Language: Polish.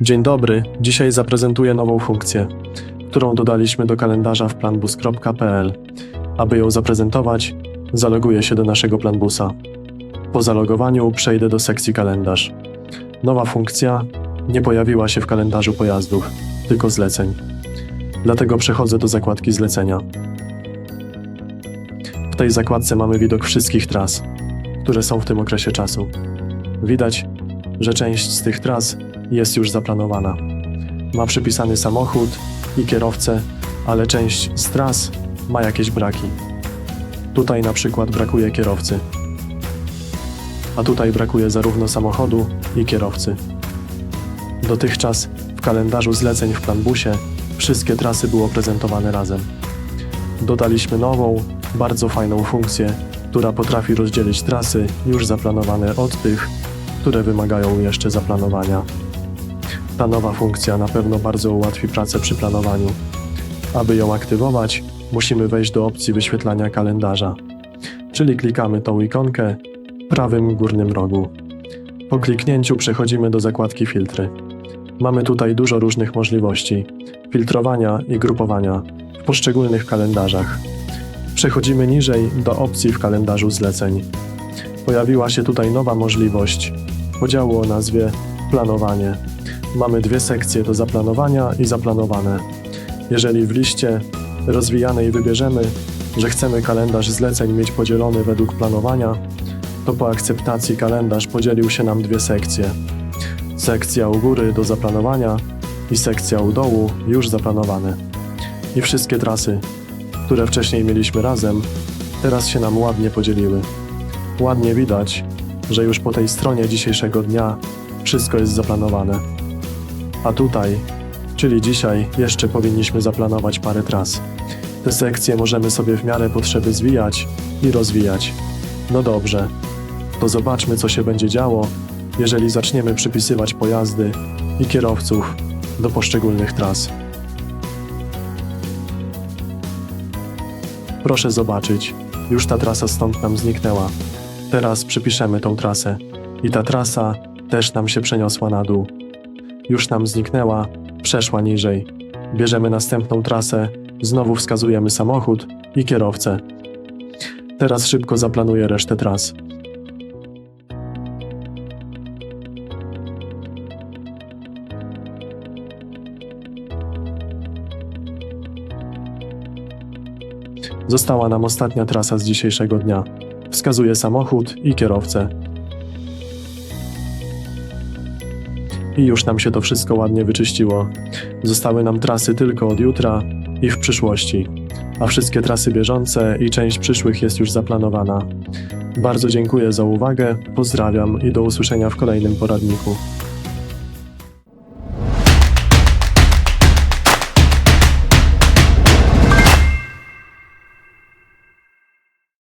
Dzień dobry, dzisiaj zaprezentuję nową funkcję, którą dodaliśmy do kalendarza w planbus.pl. Aby ją zaprezentować, zaloguję się do naszego planbusa. Po zalogowaniu przejdę do sekcji kalendarz. Nowa funkcja nie pojawiła się w kalendarzu pojazdów, tylko zleceń. Dlatego przechodzę do zakładki zlecenia. W tej zakładce mamy widok wszystkich tras, które są w tym okresie czasu. Widać, że część z tych tras jest już zaplanowana. Ma przypisany samochód i kierowcę, ale część z tras ma jakieś braki. Tutaj na przykład brakuje kierowcy, a tutaj brakuje zarówno samochodu i kierowcy. Dotychczas w kalendarzu zleceń w Planbusie wszystkie trasy było prezentowane razem. Dodaliśmy nową, bardzo fajną funkcję, która potrafi rozdzielić trasy już zaplanowane od tych, które wymagają jeszcze zaplanowania. Ta nowa funkcja na pewno bardzo ułatwi pracę przy planowaniu. Aby ją aktywować, musimy wejść do opcji wyświetlania kalendarza, czyli klikamy tą ikonkę w prawym górnym rogu. Po kliknięciu przechodzimy do zakładki filtry. Mamy tutaj dużo różnych możliwości filtrowania i grupowania w poszczególnych kalendarzach. Przechodzimy niżej do opcji w kalendarzu zleceń. Pojawiła się tutaj nowa możliwość podziału o nazwie planowanie. Mamy dwie sekcje do zaplanowania i zaplanowane. Jeżeli w liście rozwijanej wybierzemy, że chcemy kalendarz zleceń mieć podzielony według planowania, to po akceptacji kalendarz podzielił się nam dwie sekcje. Sekcja u góry do zaplanowania i sekcja u dołu już zaplanowane. I wszystkie trasy, które wcześniej mieliśmy razem, teraz się nam ładnie podzieliły. Ładnie widać, że już po tej stronie dzisiejszego dnia wszystko jest zaplanowane. A tutaj, czyli dzisiaj, jeszcze powinniśmy zaplanować parę tras. Te sekcje możemy sobie w miarę potrzeby zwijać i rozwijać. No dobrze, to zobaczmy, co się będzie działo, jeżeli zaczniemy przypisywać pojazdy i kierowców do poszczególnych tras. Proszę zobaczyć, już ta trasa stąd nam zniknęła. Teraz przypiszemy tą trasę i ta trasa też nam się przeniosła na dół. Już nam zniknęła, przeszła niżej. Bierzemy następną trasę, znowu wskazujemy samochód i kierowcę. Teraz szybko zaplanuję resztę tras. Została nam ostatnia trasa z dzisiejszego dnia. Wskazuję samochód i kierowcę. I już nam się to wszystko ładnie wyczyściło. Zostały nam trasy tylko od jutra i w przyszłości, a wszystkie trasy bieżące i część przyszłych jest już zaplanowana. Bardzo dziękuję za uwagę, pozdrawiam i do usłyszenia w kolejnym poradniku.